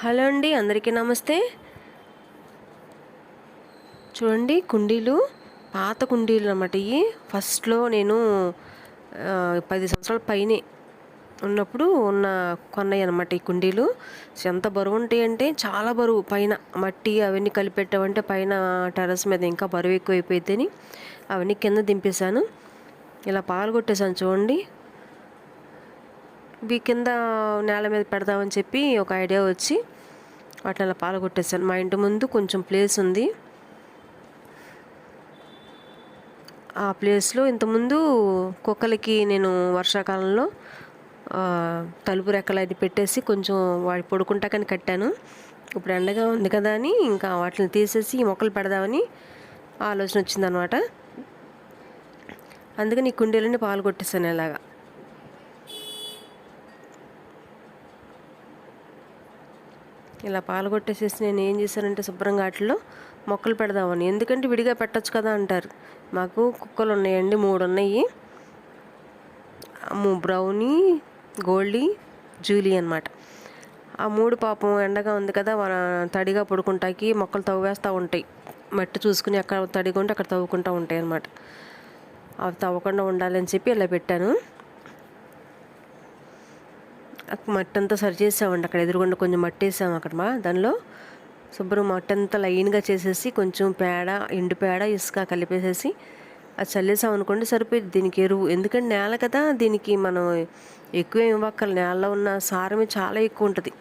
Hello అండి అందరికీ నమస్తే. చూడండి కుండీలు పాత కుండీలు అన్నమాట ఇవి ఫస్ట్లో నేను పది సంవత్సరాల పైనే ఉన్నప్పుడు ఉన్న కొన్నాయి అనమాట ఈ కుండీలు. ఎంత బరువు ఉంటాయి అంటే చాలా బరువు. పైన మట్టి అవన్నీ కలిపెట్టామంటే పైన టెర్రస్ మీద ఇంకా బరువు ఎక్కువైపోయిద్దని అవన్నీ కింద దింపేశాను. ఇలా పాలు కొట్టేశాను చూడండి. కింద నేల మీద పెడదామని చెప్పి ఒక ఐడియా వచ్చి వాటిని అలా పాలు కొట్టేసాను మా ఇంటి ముందు కొంచెం ప్లేస్ ఉంది. ఆ ప్లేస్లో ఇంతకుముందు కుక్కలకి నేను వర్షాకాలంలో తలుపు రెక్కలు అది పెట్టేసి కొంచెం వాడి పడుకుంటాకని కట్టాను. ఇప్పుడు ఎండగా ఉంది కదా అని ఇంకా వాటిని తీసేసి ఈ మొక్కలు పెడదామని ఆలోచన వచ్చిందనమాట. అందుకని ఈ కుండీలని పాలు కొట్టేసాను ఇలాగా. ఇలా పాలు కొట్టేసేసి నేను ఏం చేశానంటే శుభ్రంగా వాటిలో మొక్కలు పెడదామని. ఎందుకంటే విడిగా పెట్టొచ్చు కదా అంటారు. మాకు కుక్కలు ఉన్నాయండి మూడు ఉన్నాయి. బ్రౌనీ గోల్డీ జూలీ అనమాట ఆ మూడు పాపం ఎండగా ఉంది కదా మన తడిగా పడుకుంటాకి మొక్కలు తవ్వేస్తూ ఉంటాయి. మట్టి చూసుకుని ఎక్కడ తడిగా ఉంటే అక్కడ తవ్వుకుంటూ ఉంటాయి అనమాట అవి తవ్వకుండా ఉండాలని చెప్పి ఇలా పెట్టాను. మట్టి అంతా సరి చేసామండి. అక్కడ ఎదురుగుండా కొంచెం మట్టి వేసాము అక్కడ మా దానిలో శుభ్రం మట్టి అంతా లైన్గా చేసేసి కొంచెం పేడ ఎండు పేడ ఇసుక కలిపేసేసి అది చల్లేసాం అనుకోండి సరిపోయింది దీనికి ఎరువు. ఎందుకంటే నేల కదా దీనికి మనం ఎక్కువ ఏం నేలలో ఉన్న సారమే చాలా ఎక్కువ ఉంటుంది.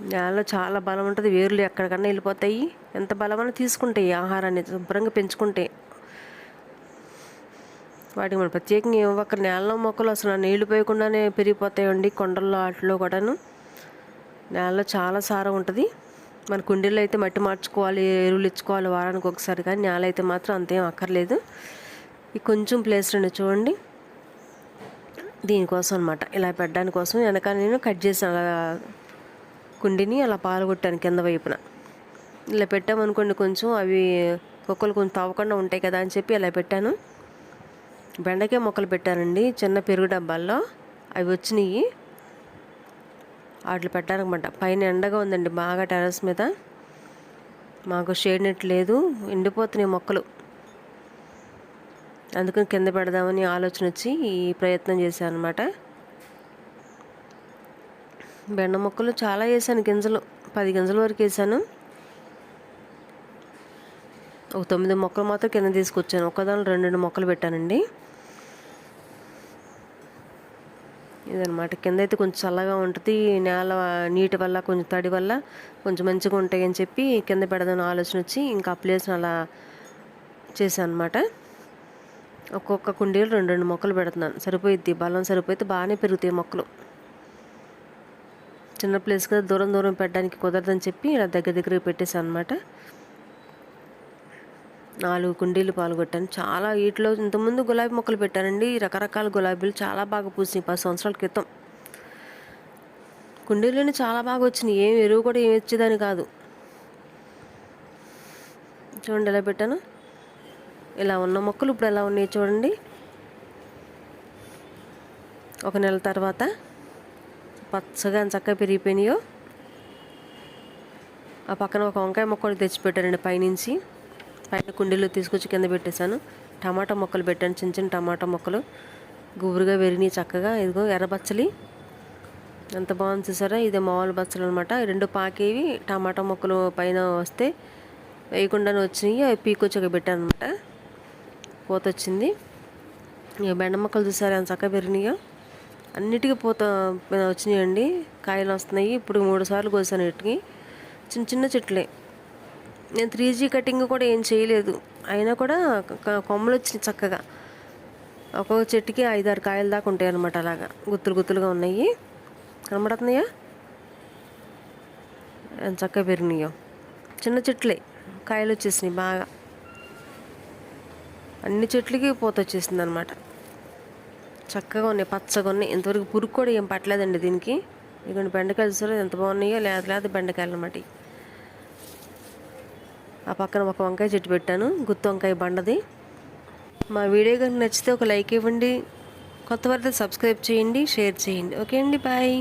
నేలలో చాలా బలం ఉంటుంది. వేర్లు ఎక్కడికన్నా వెళ్ళిపోతాయి. ఎంత బలమైనా తీసుకుంటాయి. ఆహారాన్ని శుభ్రంగా పెంచుకుంటాయి వాటికి మనం ప్రత్యేకంగా ఏం నేలలో మొక్కలు అసలు ఆ నీళ్ళు పోయకుండానే పెరిగిపోతాయండి కొండల్లో వాటిలో కూడాను. నేలలో చాలా సారం ఉంటుంది. మన కుండీల్లో అయితే మట్టి మార్చుకోవాలి ఎరువులు ఇచ్చుకోవాలి వారానికి ఒకసారి కానీ నేల అయితే మాత్రం అంతేం అక్కర్లేదు. ఈ కొంచెం ప్లేస్ రెండు చూడండి. దీనికోసం అనమాట ఇలా పెట్టడానికి కోసం వెనక నేను కట్ చేసాను అలా కుండీని అలా పాల్గొట్టాను కింద వైపున. ఇలా పెట్టామనుకోండి కొంచెం అవి కుక్కలు కొంచెం తవ్వకుండా ఉంటాయి కదా అని చెప్పి అలా పెట్టాను. బెండకాయ మొక్కలు పెట్టానండి చిన్న పెరుగు డబ్బాల్లో. అవి వచ్చినాయి. వాటిలో పెట్టారనమాట పైన ఎండగా ఉందండి బాగా టెర్రస్ మీద. మాకు షేడ్ నెట్ లేదు ఎండిపోతున్నాయి మొక్కలు. అందుకని కింద పెడదామని ఆలోచన వచ్చి ఈ ప్రయత్నం చేశాను అనమాట బెండ మొక్కలు చాలా వేసాను గింజలు. పది గింజల వరకు వేసాను. ఒక తొమ్మిది మొక్కలు మాత్రం కింద తీసుకొచ్చాను. ఒకదాని రెండు రెండు మొక్కలు పెట్టానండి. ఇదనమాట కింద అయితే కొంచెం చల్లగా ఉంటుంది నేల నీటి వల్ల కొంచెం తడి వల్ల కొంచెం మంచిగా ఉంటాయి అని చెప్పి కింద పెడదాని ఆలోచన వచ్చి ఇంకా ఆ ప్లేస్ని అలా చేశాను అనమాట ఒక్కొక్క కుండీలు రెండు రెండు మొక్కలు పెడుతున్నాను. సరిపోయిద్ది బలం సరిపోతే బాగానే పెరుగుతాయి మొక్కలు. చిన్న ప్లేస్ కదా దూరం దూరం పెట్టడానికి కుదరదని చెప్పి ఇలా దగ్గర దగ్గర పెట్టేశాను అనమాట నాలుగు కుండీలు పాల్గొట్టాను. చాలా వీటిలో ఇంతకుముందు గులాబీ మొక్కలు పెట్టానండి. రకరకాల గులాబీలు చాలా బాగా పూసినాయి పది సంవత్సరాల క్రితం. కుండీలోనే చాలా బాగా వచ్చినాయి. ఏం ఎరువు కూడా ఏమి వచ్చేదాని కాదు. చూడండి ఎలా పెట్టాను. ఇలా ఉన్న మొక్కలు ఇప్పుడు ఎలా ఉన్నాయి చూడండి. ఒక నెల తర్వాత పచ్చగా చక్కగా పెరిగిపోయినాయో. ఆ పక్కన ఒక వంకాయ మొక్కలు కూడా తెచ్చిపెట్టానండి పైనుంచి. పైన కుండీలో తీసుకొచ్చి కింద పెట్టేశాను. టమాటా మొక్కలు పెట్టాను చిన్న చిన్న టమాటా మొక్కలు. గుబురుగా పెరిగినాయి చక్కగా. ఇదిగో ఎర్ర బచ్చలి ఎంత బాగుంది చూసారా? ఇదే మామూలు బచ్చలు అనమాట రెండు పాకేవి టమాటా మొక్కలు పైన వస్తే వేయకుండానే వచ్చినాయి. అవి పీకొచ్చి పెట్టాను అనమాట పూత వచ్చింది. ఇక బెండ మొక్కలు చూసారా? ఎంత చక్కగా పెరిగినాయో. అన్నిటికీ పూత వచ్చినాయండి. కాయలు వస్తున్నాయి. ఇప్పుడు మూడు సార్లు కోసాను వీటికి చిన్న చిన్న చెట్లే. నేను త్రీ జీ కటింగ్ కూడా ఏం చేయలేదు. అయినా కూడా కొమ్మలు వచ్చినాయి చక్కగా. ఒక్కొక్క చెట్టుకి ఐదారు కాయలు దాకా ఉంటాయి అనమాట అలాగా. గుత్తులు గుత్తులుగా ఉన్నాయి. కనబడుతున్నాయా? చక్కగా పెరిగినాయో. చిన్న చెట్లే. కాయలు వచ్చేసినాయి బాగా. అన్ని చెట్లకి పూత వచ్చేసింది అనమాట చక్కగా ఉన్నాయి పచ్చగా ఉన్నాయి. ఇంతవరకు పురుగు కూడా ఏం పట్టలేదండి దీనికి. ఇదిగోండి బెండకాయలు చూసారా? ఎంత బాగున్నాయో. లేదా లేదా బెండకాయలు అన్నమాట ఆ పక్కన ఒక వంకాయ చెట్టు పెట్టాను. గుత్తి వంకాయ బండది. మా వీడియో కనుక నచ్చితే ఒక లైక్ ఇవ్వండి. కొత్త వారితో సబ్స్క్రైబ్ చేయండి షేర్ చేయండి. ఓకే అండి బాయ్.